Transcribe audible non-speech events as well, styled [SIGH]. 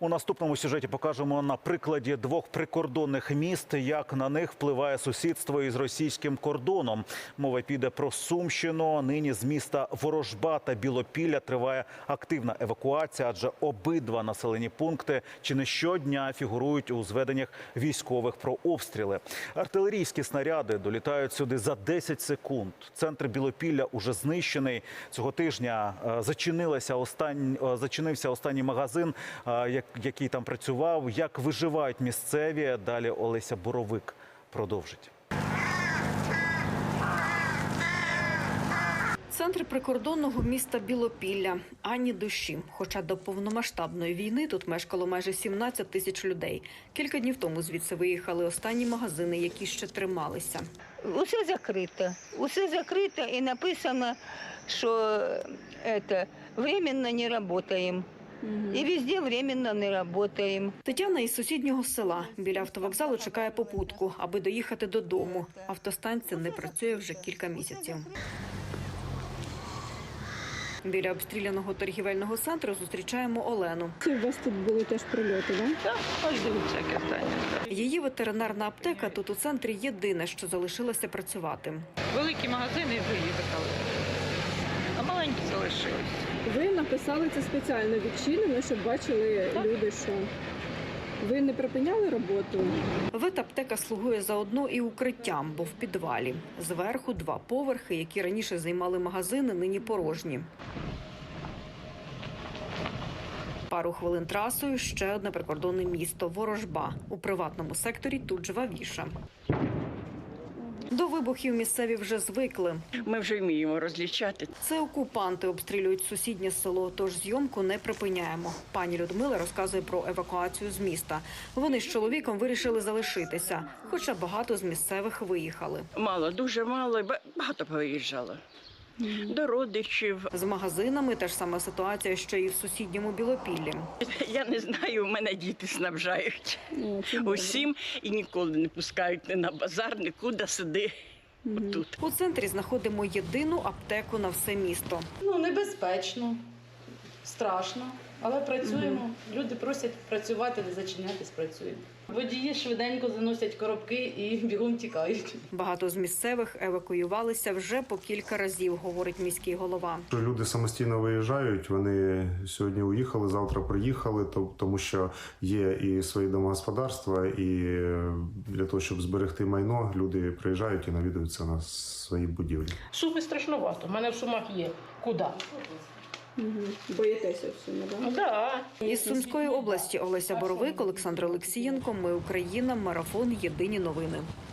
У наступному сюжеті покажемо на прикладі двох прикордонних міст, як на них впливає сусідство із російським кордоном. Мова піде про Сумщину. Нині з міста Ворожба та Білопілля триває активна евакуація, адже обидва населені пункти чи не щодня фігурують у зведеннях військових про обстріли. Артилерійські снаряди долітають сюди за 10 секунд. Центр Білопілля уже знищений. Цього тижня е, зачинилася остань, е, зачинився останній магазин, е, як- який там працював. Як виживають місцеві? Далі Олеся Боровик продовжить. Центр прикордонного міста Білопілля ані душі. Хоча до повномасштабної війни тут мешкало майже 17 тисяч людей. Кілька днів тому звідси виїхали останні магазини, які ще трималися. Усе закрито. Усе закрито і написано, що это, временно не працюємо. І везде временно не працюємо. Тетяна із сусіднього села біля автовокзалу чекає попутку, аби доїхати додому. Автостанція не працює вже кілька місяців. Біля обстріляного торгівельного центру зустрічаємо Олену. У вас тут були теж прильоти, так? Так, ось дивіться, яке. Її ветеринарна аптека тут у центрі єдине, що залишилося працювати. Великі магазини виїхали, а маленькі залишились. Написали це спеціально відчинено, щоб бачили люди, що ви не припиняли роботу. Ветаптека слугує заодно і укриттям, бо в підвалі. Зверху два поверхи, які раніше займали магазини, нині порожні. Пару хвилин трасою ще одне прикордонне місто Ворожба. У приватному секторі тут жвавіше. До вибухів місцеві вже звикли. Ми вже вміємо розлічати. Це окупанти обстрілюють сусіднє село, тож зйомку не припиняємо. Пані Людмила розказує про евакуацію з міста. Вони з чоловіком вирішили залишитися, хоча багато з місцевих виїхали. Мало, дуже мало, ба- багато повиїжджало. До родичів. З магазинами теж сама ситуація, що і в сусідньому Білопіллі. [LAUGHS] Я не знаю, у мене діти снабжають усім і ніколи не пускають ні на базар, нікуди сиди. Отут. У центрі знаходимо єдину аптеку на все місто. Ну, небезпечно, страшно, але працюємо. Люди просять працювати, не зачинятись, працюємо. Водії швиденько заносять коробки і [LAUGHS] бігом тікають. Багато з місцевих евакуювалися вже по кілька разів, говорить міський голова. Люди самостійно виїжджають. Вони сьогодні уїхали, завтра приїхали, то- тому що є і свої домогосподарства, і е, для того, щоб зберегти майно, люди приїжджають і навідуються на свої будівлі. Суми страшновато. У мене в сумах є. Куди? Боїтеся всьому, так? Ну, да. Із Сумської області Олеся Боровик, Олександр Олексієнко. Ми Україна. Марафон. Єдині новини.